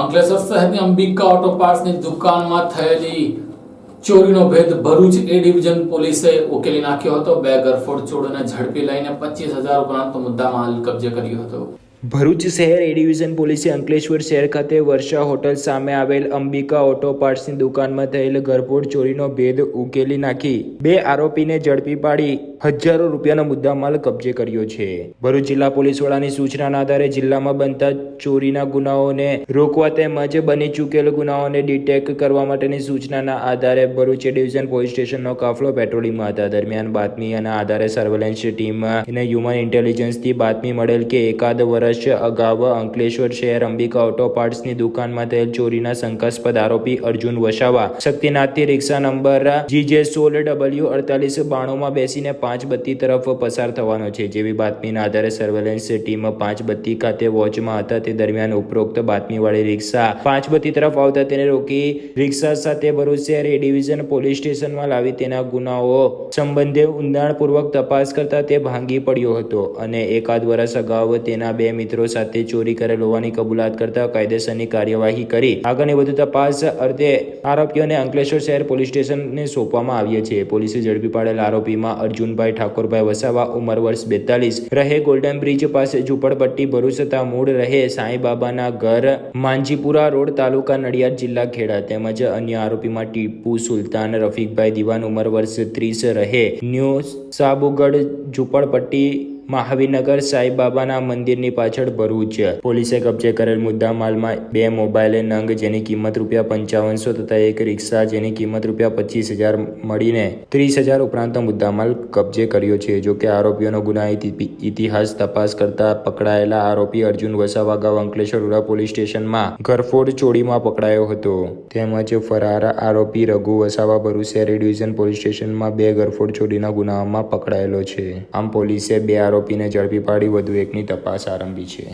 અંકલેશ્વર શહેરની અંબિકા ઓટો પાર્ટ્સની દુકાનમાં થયેલી ચોરીનો ભેદ ભરૂચ એ ડિવિઝન પોલીસે ઉકેલી નાખ્યો હતો. બે ગરફોડ ચોરોને ઝડપી લઈને પચીસ હજાર ઉપરાંત મુદ્દામાલ કબજે કર્યો હતો. ભરૂચ શહેર એ ડિવિઝન પોલીસે અંકલેશ્વર શહેર ખાતે વર્ષા હોટલ સામે આવેલ અંબિકા ઓટો પાર્ટ્સની દુકાનમાં થયેલ ગરફોડ ચોરીનો ભેદ ઉકેલી નાખી. બે આરોપીને ઝડપી પાડી હજારો રૂપિયાનો મુદ્દામાલ કબજે કર્યો છે. ભરૂચ જિલ્લા પોલીસ વડાની સૂચનાના આધારે જિલ્લામાં બનતા ચોરીના ગુનાઓને રોકવા તેમજ બની ચૂકેલ ગુનાઓને ડિટેક્ટ કરવા માટેની સૂચનાના આધારે ભરૂચ ડિવિઝન પોલીસ સ્ટેશનનો કાફલો પેટ્રોલિંગમાં હતા દરમિયાન બાતમી અને આધારે સર્વેલન્સ ટીમ અને હ્યુમન ઇન્ટેલિજન્સથી બાતમી મળેલ કે એકાદ વર્ષ અગાઉ અંકલેશ્વર શહેર અંબિકા ઓટો પાર્ટ્સની દુકાનમાં થયેલ ચોરીના શંકાસ્પદ આરોપી અર્જુન વસાવા શક્તિનાથથી રિક્ષા નંબર જીજે સોળ ડબલ્યુ અડતાલીસ બાણુંમાં બેસીને પાંચ બત્તી તરફ પસાર થવાનો છે. જેવી બાતમીના આધારે સર્વેલન્સ ટીમ પાંચ બત્તી ખાતે વોચમાં હતા. તે દરમિયાન ઉપરોક્ત બાતમીવાળી રિક્ષા પાંચ બત્તી તરફ આવતા તેને રોકી રિક્ષા સાથે ભરૂચ શહેર ડિવિઝન પોલીસ સ્ટેશનમાં લાવી તેના ગુનાઓ સંબંધે ઊંડાણપૂર્વક તપાસ કરતા તે ભાંગી પડ્યો હતો અને એકાદ વર્ષ અગાઉ તેના બે મિત્રો સાથે ચોરી કરેલ હોવાની કબૂલાત કરતા કાયદેસરની કાર્યવાહી કરી. આગળની વધુ તપાસ અર્થે આરોપીઓને અંકલેશ્વર શહેર પોલીસ સ્ટેશનને સોંપવામાં આવ્યા છે. પોલીસે ઝડપી પાડેલ આરોપીમાં અર્જુનભાઈ ઠાકોરભાઈ વસાવા, ઉંમર વર્ષ બેતાલીસ. રહે ગોલ્ડન બ્રિજ પાસે ઝુંપડપટ્ટી ભરૂચ તથા મૂળ રહે સાંઈબાબાના ઘર માંજીપુરા રોડ તાલુકા નડિયાદ જિલ્લા ખેડા. તેમજ અન્ય આરોપીમાં ટીપુ સુલતાન, રફીકભાઈ દિવાન ઉંમર વર્ષ ત્રીસ રહે. ન્યૂ સાબુગઢ ઝુંપડપટ્ટી મહાવીરનગર સાંઈબાબાના મંદિરની પાછળ ભરૂચ. પોલીસે કબજે કરેલ મુદ્દા માલમાં બે મોબાઈલ નંગ જેની કિંમત રૂપિયા પંચાવનસો તથા એક રિક્ષા જેની કિંમત રૂપિયા પચીસ હજાર મળીને ત્રીસ હજાર ઉપરાંત મુદ્દામાલ કબજે કર્યો છે. જો કે આરોપીઓનો ગુના ઇતિ- ઇતિહાસ તપાસ કરતા પકડાયેલા આરોપી અર્જુન વસાવા ગાવ અંકલેશ્વર પોલીસ સ્ટેશનમાં ઘરફોડ ચોરીમાં પકડાયો હતો. તેમજ ફરાર આરોપી રઘુ વસાવા ભરૂચ શહેર ડિવિઝન પોલીસ સ્ટેશનમાં બે ઘરફોડ ચોરીના ગુનામાં પકડાયેલો છે. આમ પોલીસે બે આરોપીને ઝડપી પાડી વધુ એકની તપાસ આરંભી છે.